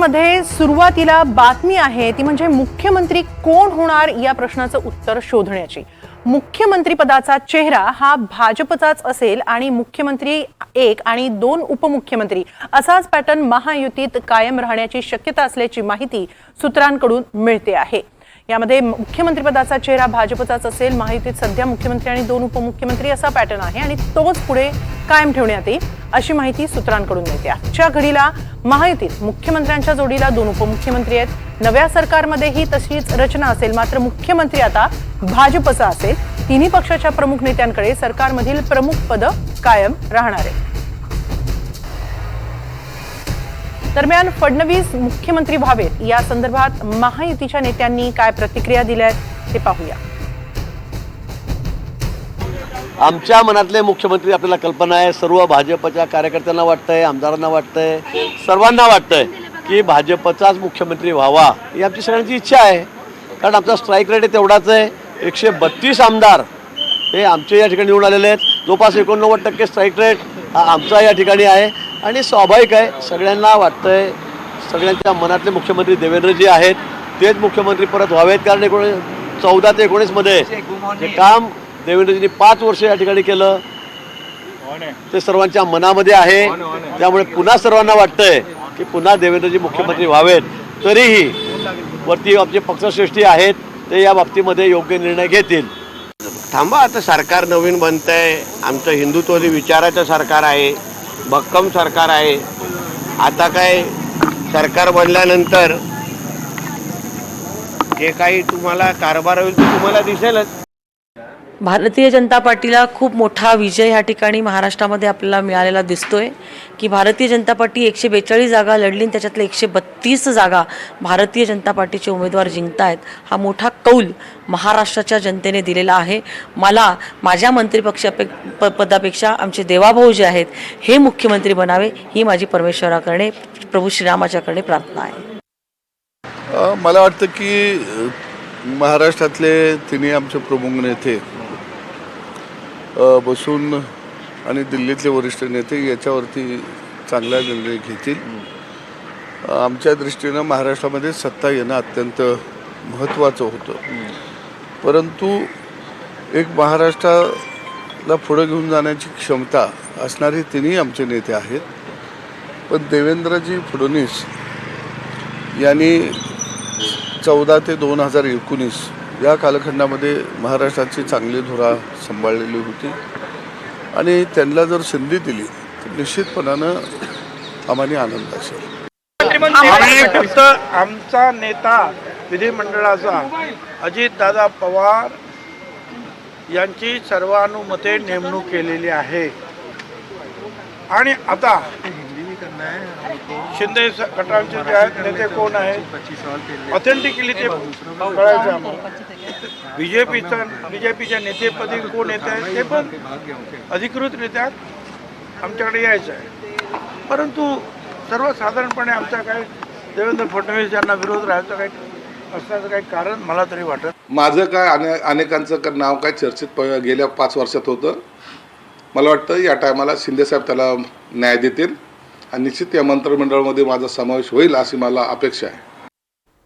मध्ये सुरुवातीला बातमी आहे ती म्हणजे मुख्यमंत्री कोण होणार या प्रश्नाचं उत्तर शोधण्याची. मुख्यमंत्री पदाचा चेहरा हा भाजपचाच असेल आणि मुख्यमंत्री एक आणि दोन उपमुख्यमंत्री असाच पॅटर्न महायुतीत कायम राहण्याची शक्यता असल्याची माहिती सूत्रांकडून मिळते आहे. यामध्ये मुख्यमंत्रीपदाचा चेहरा भाजपचाच असेल महायुतीत सध्या मुख्यमंत्री आणि दोन उपमुख्यमंत्री असा पॅटर्न आहे आणि तोच पुढे कायम ठेवण्यात येईल अशी माहिती सूत्रांकडून मिळते. आजच्या घडीला महायुतीत मुख्यमंत्र्यांच्या जोडीला दोन उपमुख्यमंत्री आहेत. नव्या सरकारमध्येही तशीच रचना असेल मात्र मुख्यमंत्री आता भाजपचा असेल. तिन्ही पक्षाच्या प्रमुख नेत्यांकडे सरकारमधील प्रमुख पद कायम राहणार आहे दरम्यान फडणवीस मुख्यमंत्री व्हावेत. या संदर्भात महायुतीच्या नेत्यांनी काय प्रतिक्रिया दिल्या आहेत ते पाहूया. आमच्या मनातले मुख्यमंत्री आपल्याला कल्पना आहे. सर्व भाजपच्या कार्यकर्त्यांना वाटतंय आमदारांना वाटतंय सर्वांना वाटतंय की भाजपचाच मुख्यमंत्री व्हावा ही आमची सगळ्यांची इच्छा आहे. कारण आमचा स्ट्राईक रेट तेवढाच आहे. एकशे बत्तीस आमदार हे आमचे या ठिकाणी निवडून आलेले आहेत. जवळपास एकोणनव्वद टक्के स्ट्राईक रेट हा आमचा या ठिकाणी आहे. आणि स्वाभाविक आहे सगळ्यांना वाटतंय सगळ्यांच्या मनातले मुख्यमंत्री देवेंद्रजी आहेत. तेच मुख्यमंत्री परत व्हावेत. कारण एकोणीस चौदा ते एकोणीसमध्ये जे काम देवेंद्रजींनी पाच वर्ष या ठिकाणी केलं. ते सर्वांच्या मनामध्ये आहे. त्यामुळे पुन्हा सर्वांना वाटतंय की पुन्हा देवेंद्रजी मुख्यमंत्री व्हावेत. तरीही वरती आमचे पक्षश्रेष्ठी आहेत ते या बाबतीमध्ये योग्य निर्णय घेतील. थांबा आता सरकार नवीन बनतंय. आमचं हिंदुत्ववादी विचाराचं सरकार आहे. भक्कम सरकार आहे. आता काय सरकार बनल्यानंतर जे काही तुम्हाला कारभार होईल ते तुम्हाला दिसेलच. भारतीय जनता पार्टीला खूप मोठा विजय ह्या ठिकाणी महाराष्ट्रामध्ये आपल्याला मिळालेला दिसतोय की भारतीय जनता पार्टी एकशे बेचाळीस जागा लढली आणि त्याच्यातल्या एकशे बत्तीस जागा भारतीय जनता पार्टीचे उमेदवार जिंकतायत. हा मोठा कौल महाराष्ट्राच्या जनतेने दिलेला आहे. मला माझ्या मंत्रीपक्षापे प पदापेक्षा आमचे देवाभाऊ जे आहेत हे मुख्यमंत्री बनावे ही माझी परमेश्वराकडे प्रभू श्रीरामाच्याकडे प्रार्थना आहे. मला वाटतं की महाराष्ट्रातले तिन्ही आमचे प्रमुख नेते बसून आणि दिल्लीतले वरिष्ठ नेते याच्यावरती चांगला निर्णय घेतील. आमच्या दृष्टीनं महाराष्ट्रामध्ये सत्ता येणं अत्यंत महत्त्वाचं होतं. परंतु एक महाराष्ट्राला पुढं घेऊन जाण्याची क्षमता असणारे तिन्ही आमचे नेते आहेत. पण देवेंद्रजी फडणवीस यांनी चौदा ते दोन हजार एकोणीस या कालखंडामध्ये महाराष्ट्राची चांगली धुरा सांभाळलेली होती. आणि त्यांना जर संधी दिली तर निश्चितपणानं आम्हाला आनंद असेल. आम्ही फक्त आमचा नेता विधिमंडळाचा अजितदादा पवार यांची सर्वानुमते नेमणूक केलेली आहे. आणि आता शिंदे गटांचे जे आहेत नेते कोण आहेत ऑथेंटिकली ते कळायचं आम्हाला बी जे पीचं बी जे पीच्या नेतेपदी कोण येत आहे ते पण अधिकृतरित्या आमच्याकडे यायचं आहे. परंतु सर्वसाधारणपणे आमचा काही देवेंद्र फडणवीस यांना विरोध राहायचा काही असण्याचं काही कारण मला तरी वाटत माझं काय अने अनेकांचं क- नाव काय चर्चेत प गेल्या पाच वर्षात होतं. मला वाटतं या टायमाला शिंदेसाहेब त्याला न्याय देतील. आणि निश्चित या मंत्रिमंडळामध्ये माझा समावेश होईल अशी मला अपेक्षा आहे.